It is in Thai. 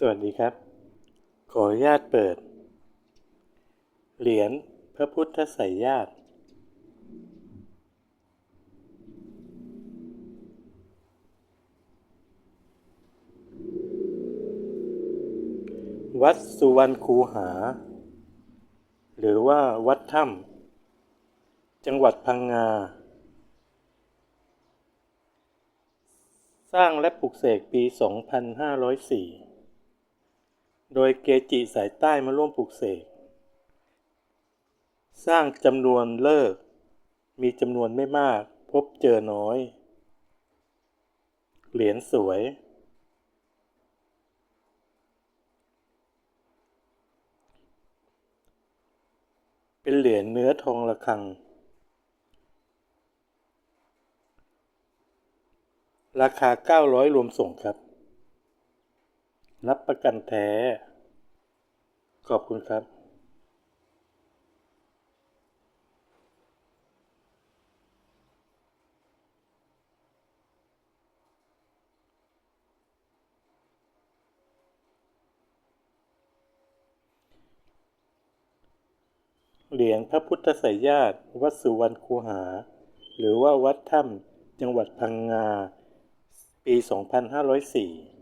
สวัสดีครับ ขออนุญาตเปิด เหรียญพระพุทธไสยญาติ วัดสุวรรณคูหา หรือว่าวัดถ้ำจังหวัดพังงา สร้างและปลุกเสกปี 2504 โดยเกจิสายใต้มาร่วมปลุกเสก สร้างจำนวนเลิก มีจำนวนไม่มากพบเจอน้อย เหรียญสวย เป็นเหรียญเนื้อทองระฆัง ราคา 900 รวมส่งครับ รับประกันแท้ ขอบคุณครับเหรียญพระพุทธไสยญาติ วัดสุวรรณคูหา หรือว่าวัดถ้ำจังหวัดพังงา ปี 2504